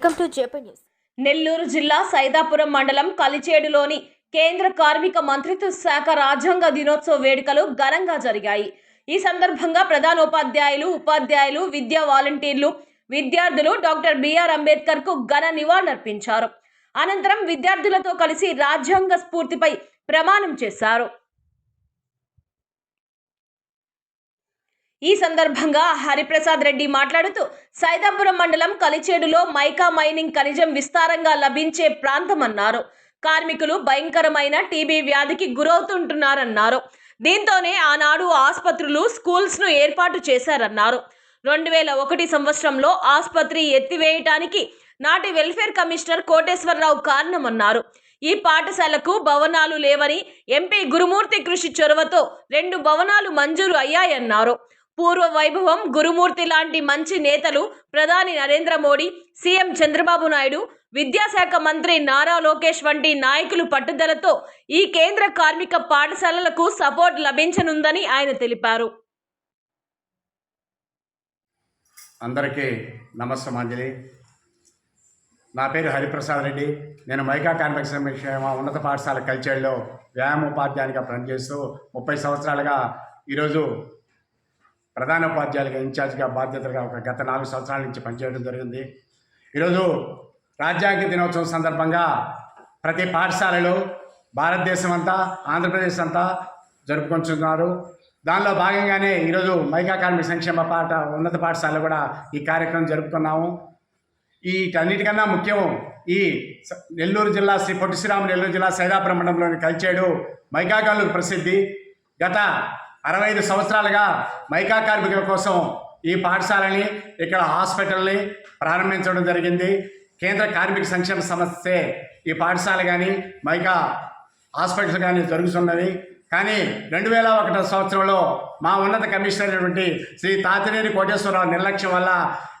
Welcome to JP news Nellore జిల్లా సైదాపురం మండలం కలిచేడులోని కేంద్ర కార్మిక మంత్రిత్వ శాఖ రాజ్యాంగ దినోత్సవ వేడుకలు ఘనంగా జరిగాయి. ఈ సందర్భంగా ప్రధానోపాధ్యాయులు ఉపాధ్యాయులు విద్యా వాలంటీర్లు విద్యార్థులు డాక్టర్ బిఆర్ అంబేద్కర్కు ఘన నివాళులర్పించారు. అనంతరం విద్యార్థులతో కలిసి రాజ్యాంగ స్ఫూర్తిపై ప్రమాణం చేశారు. ఈ సందర్భంగా హరిప్రసాద్ రెడ్డి మాట్లాడుతూ సైదాపురం మండలం కలిచేడులో మైకా మైనింగ్ ఖనిజం విస్తారంగా లభించే ప్రాంతమన్నారు. కార్మికులు భయంకరమైన టీబీ వ్యాధికి గురవుతుంటున్నారన్నారు. దీంతోనే ఆనాడు ఆసుపత్రులు స్కూల్స్ను ఏర్పాటు చేశారన్నారు. రెండు వేల ఒకటి సంవత్సరంలో ఆసుపత్రి ఎత్తివేయటానికి నాటి వెల్ఫేర్ కమిషనర్ కోటేశ్వరరావు కారణమన్నారు. ఈ పాఠశాలకు భవనాలు లేవని ఎంపీ గురుమూర్తి కృషి చొరవతో రెండు భవనాలు మంజూరు అయ్యాయన్నారు. పూర్వ వైభవం గురుమూర్తి లాంటి మంచి నేతలు ప్రధాని నరేంద్ర మోడీ సీఎం చంద్రబాబు నాయుడు విద్యాశాఖ మంత్రి నారా లోకేష్ వంటి నాయకులు పట్టుదలతో ఈ కేంద్ర కార్మిక పాఠశాలలకు సపోర్ట్ లభించనుందని ఆయన తెలిపారు. అందరికీ నమస్సమాంజలి. నా పేరు హరిప్రసాద్ రెడ్డి. నేను మైకా కార్మిక సంక్షేమ ఉన్నత పాఠశాల కల్చర్లో వ్యాయామోపాధ్యాయునిగా పనిచేస్తూ ముప్పై సంవత్సరాలుగా ఈరోజు ప్రధానోపాధ్యాయులుగా ఇన్ఛార్జ్గా బాధ్యతలుగా ఒక గత నాలుగు సంవత్సరాల నుంచి పనిచేయడం జరిగింది. ఈరోజు రాజ్యాంగ దినోత్సవం సందర్భంగా ప్రతి పాఠశాలలో భారతదేశం అంతా ఆంధ్రప్రదేశ్ అంతా జరుపుకుంటున్నారు. దానిలో భాగంగానే ఈరోజు మైకా కార్మిక సంక్షేమ పాఠ ఉన్నత పాఠశాల కూడా ఈ కార్యక్రమం జరుపుకున్నాము. వీటన్నిటికన్నా ముఖ్యం ఈ నెల్లూరు జిల్లా శ్రీ పొట్టి శ్రీరాములు నెల్లూరు జిల్లా సైదాపురం మండలంలోని కలిచేడు మైకాగాళ్ళకు ప్రసిద్ధి. గత అరవై ఐదు సంవత్సరాలుగా మైకా కార్మికుల కోసం ఈ పాఠశాలని ఇక్కడ హాస్పిటల్ని ప్రారంభించడం జరిగింది. కేంద్ర కార్మిక సంక్షేమ సంస్థే ఈ పాఠశాల కానీ మైకా హాస్పిటల్ కానీ జరుగుతున్నవి కానీ రెండు వేల ఒకటో సంవత్సరంలో మా ఉన్నత కమిషనర్ అయినటువంటి శ్రీ తాతినేని కోటేశ్వరరావు నిర్లక్ష్యం వల్ల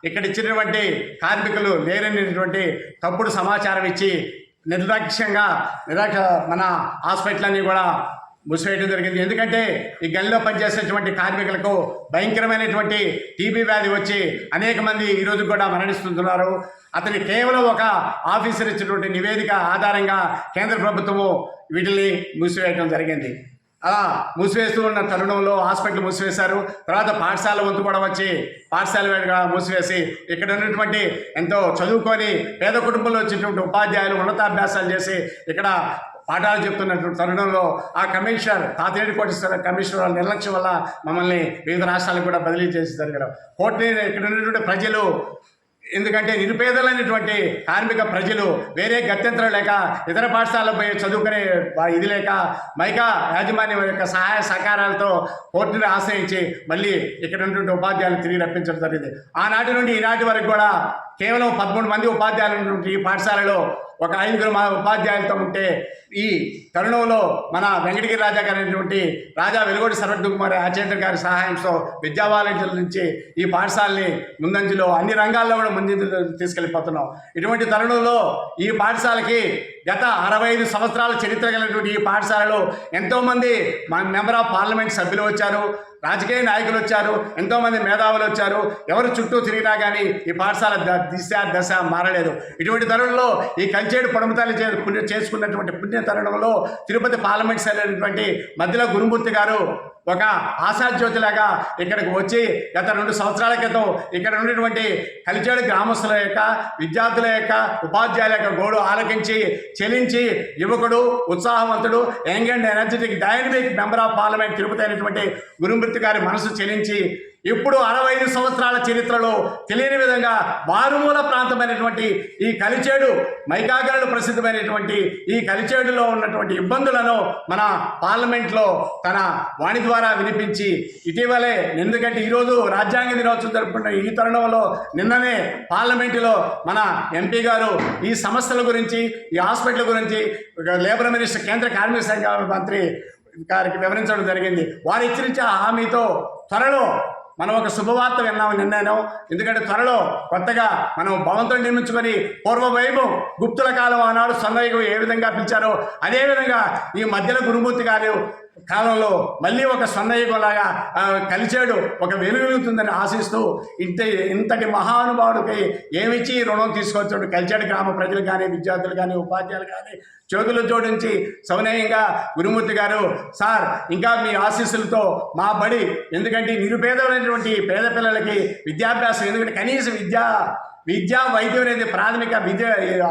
ఇక్కడ ఇచ్చినటువంటి కార్మికులు లేరనేటువంటి తప్పుడు సమాచారం ఇచ్చి నిర్లక్ష్యంగా నిరాక్ష మన హాస్పిటల్ అన్నీ కూడా మూసివేయడం జరిగింది. ఎందుకంటే ఈ గనిలో పనిచేసేటువంటి కార్మికులకు భయంకరమైనటువంటి టీబీ వ్యాధి వచ్చి అనేక మంది ఈరోజు కూడా మరణిస్తున్నారు అతని కేవలం ఒక ఆఫీసర్ ఇచ్చినటువంటి నివేదిక ఆధారంగా కేంద్ర ప్రభుత్వము వీటిని మూసివేయడం జరిగింది. అలా మూసివేస్తూ ఉన్న తరుణంలో హాస్పిటల్ మూసివేశారు. తర్వాత పాఠశాల వంతు కూడా వచ్చి పాఠశాల మూసివేసి ఇక్కడ ఉన్నటువంటి ఎంతో చదువుకొని పేద కుటుంబంలో వచ్చినటువంటి ఉపాధ్యాయులు ఉన్నతాభ్యాసాలు చేసి ఇక్కడ పాఠాలు చెప్తున్నటువంటి తరుణంలో ఆ కమిషనర్ తాతేడి కోటేశ్వర కమిషనర్ వాళ్ళ నిర్లక్ష్యం వల్ల మమ్మల్ని వివిధ రాష్ట్రాలకు కూడా బదిలీ చేసి జరిగారు కోటి ఇక్కడ ఉన్నటువంటి ప్రజలు ఎందుకంటే నిరుపేదలైనటువంటి కార్మిక ప్రజలు వేరే గత్యంతరం లేక ఇతర పాఠశాలకు పోయి చదువుకునే ఇది లేక మైకా యాజమాన్యం యొక్క సహాయ సహకారాలతో కోర్టుని ఆశ్రయించి మళ్ళీ ఇక్కడ ఉన్నటువంటి ఉపాధ్యాయులు తిరిగి రప్పించడం జరిగింది. ఆనాటి నుండి ఈనాటి వరకు కూడా కేవలం పదమూడు మంది ఉపాధ్యాయులు ఉన్నటువంటి ఈ పాఠశాలలో ఒక ఐదుగురు మా ఉపాధ్యాయులతో ఉంటే ఈ తరుణంలో మన వెంకటగిరి రాజా గారు రాజా వెలుగోడి సర్వజ్ఞ కుమార్ ఆచార్య గారి సహాయంతో విద్యావాలంటీర్ల నుంచి ఈ పాఠశాలని ముందంజలో అన్ని రంగాల్లో కూడా ముందంజలో తీసుకెళ్ళిపోతున్నాం. ఇటువంటి తరుణంలో ఈ పాఠశాలకి గత అరవై ఐదు సంవత్సరాల చరిత్ర కలిగినటువంటి ఈ పాఠశాలలో ఎంతోమంది మన మెంబర్ ఆఫ్ పార్లమెంట్ సభ్యులు వచ్చారు. రాజకీయ నాయకులు వచ్చారు ఎంతోమంది మేధావులు వచ్చారు. ఎవరు చుట్టూ తిరిగినా కానీ ఈ పాఠశాల ద- దిశ దశ మారలేదు. ఇటువంటి తరుణంలో ఈ కంచేడు పొడమతాలి చే పుణ్య చేసుకున్నటువంటి పుణ్య తరుణంలో తిరుపతి పార్లమెంట్ సెల్ అయినటువంటి మధ్యలో గురుమూర్తి గారు ఒక ఆశాజ్యోతిలాగా ఇక్కడికి వచ్చి గత రెండు సంవత్సరాల క్రితం ఇక్కడ ఉన్నటువంటి కలిచేడు గ్రామస్తుల యొక్క విద్యార్థుల యొక్క ఉపాధ్యాయుల యొక్క గోడు ఆలకించి చెలించి యువకుడు ఉత్సాహవంతుడు young and energetic dynamic member of parliament Tirupati అయినటువంటి గురుమృతి గారి మనసు చెలించి ఇప్పుడు అరవై ఐదు సంవత్సరాల చరిత్రలో తెలియని విధంగా మారుమూల ప్రాంతమైనటువంటి ఈ కలిచేడు మైకాగరలు ప్రసిద్ధమైనటువంటి ఈ కలిచేడులో ఉన్నటువంటి ఇబ్బందులను మన పార్లమెంట్లో తన వాణి ద్వారా వినిపించి ఇటీవలే ఎందుకంటే ఈరోజు రాజ్యాంగ దినోత్సవం జరుపుకున్న ఈ తరుణంలో నిన్ననే పార్లమెంటులో మన ఎంపీ గారు ఈ సమస్యల గురించి ఈ హాస్పిటల్ గురించి లేబర్ మినిస్టర్ కేంద్ర కార్మిక శాఖ మంత్రి గారికి వివరించడం జరిగింది. వారు ఇచ్చిన హామీతో త్వరలో మనం ఒక శుభవార్త విన్నాము నిన్నను. ఎందుకంటే త్వరలో కొత్తగా మనం భవంతో నిర్మించుకొని పూర్వ వైభవం గుప్తుల కాలం ఆనాడు సన్నయ్యకు ఏ విధంగా పిలిచారో అదేవిధంగా ఈ మధ్యలో గురుమూర్తి గారు కాలంలో మళ్ళీ ఒక సన్నయ్యకులాగా కలిచాడు ఒక వెలుగులుగుతుందని ఆశిస్తూ ఇంత ఇంతటి మహానుభావుడికి ఏమిచ్చి రుణం తీసుకొచ్చాడు? కలిచాడు గ్రామ ప్రజలు కానీ విద్యార్థులు కానీ ఉపాధ్యాయులు కానీ చేతులు జోడించి సౌనయంగా గురుమూర్తి గారు సార్ ఇంకా మీ ఆశీస్సులతో మా బడి ఎందుకంటే నిరుపేదమైనటువంటి పేద పిల్లలకి విద్యాభ్యాసం ఎందుకంటే కనీస విద్య విద్యా వైద్యం అనేది ప్రాథమిక విద్య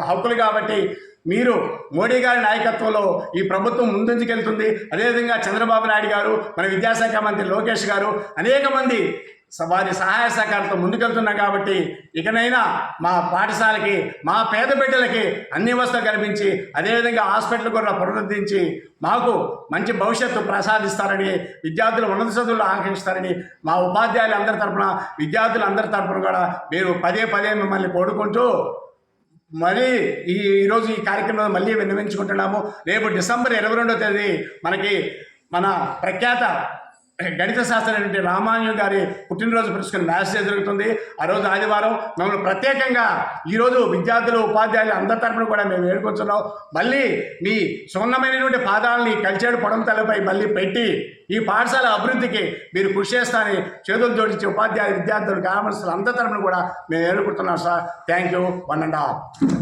హక్కులు కాబట్టి మీరు మోడీ గారి నాయకత్వంలో ఈ ప్రభుత్వం ముందుకెళ్తుంది అదేవిధంగా చంద్రబాబు నాయుడు గారు మన విద్యాశాఖ మంత్రి లోకేష్ గారు అనేక మంది వారి సహాయ సహకారంతో ముందుకెళ్తున్నాం కాబట్టి ఇకనైనా మా పాఠశాలకి మా పేద బిడ్డలకి అన్ని వస్తువులు కల్పించి అదేవిధంగా హాస్పిటల్ కూడా పునరుద్ధరించి మాకు మంచి భవిష్యత్తు ప్రసాదిస్తారని విద్యార్థులు ఉన్నత చదువులు ఆకాంక్షిస్తారని మా ఉపాధ్యాయులు అందరి తరపున విద్యార్థులు అందరి తరపున కూడా మీరు పదే పదే మిమ్మల్ని కోరుకుంటూ మరి ఈ ఈరోజు ఈ కార్యక్రమం మళ్ళీ విన్నవించుకుంటున్నాము. రేపు డిసెంబర్ ఇరవై రెండో తేదీ మనకి మన ప్రఖ్యాత గణిత శాస్త్రం రామానుజన్ గారి పుట్టినరోజు పురస్కరణ మ్యాచ్ జరుగుతుంది. ఆ రోజు ఆదివారం మమ్మల్ని ప్రత్యేకంగా ఈరోజు విద్యార్థులు ఉపాధ్యాయులు అందరి తరపున కూడా మేము వేడుకొంటున్నాం మళ్ళీ మీ సున్నమైనటువంటి పాదాలని కలిచేడు పొడం తలపై మళ్ళీ పెట్టి ఈ పాఠశాల అభివృద్ధికి మీరు కృషి చేస్తారని చేతులు జోడించి ఉపాధ్యాయులు విద్యార్థులు గ్రామస్తులు అందరి తరపున కూడా మేము వేడుకుంటున్నాం sir. Thank you. One and half.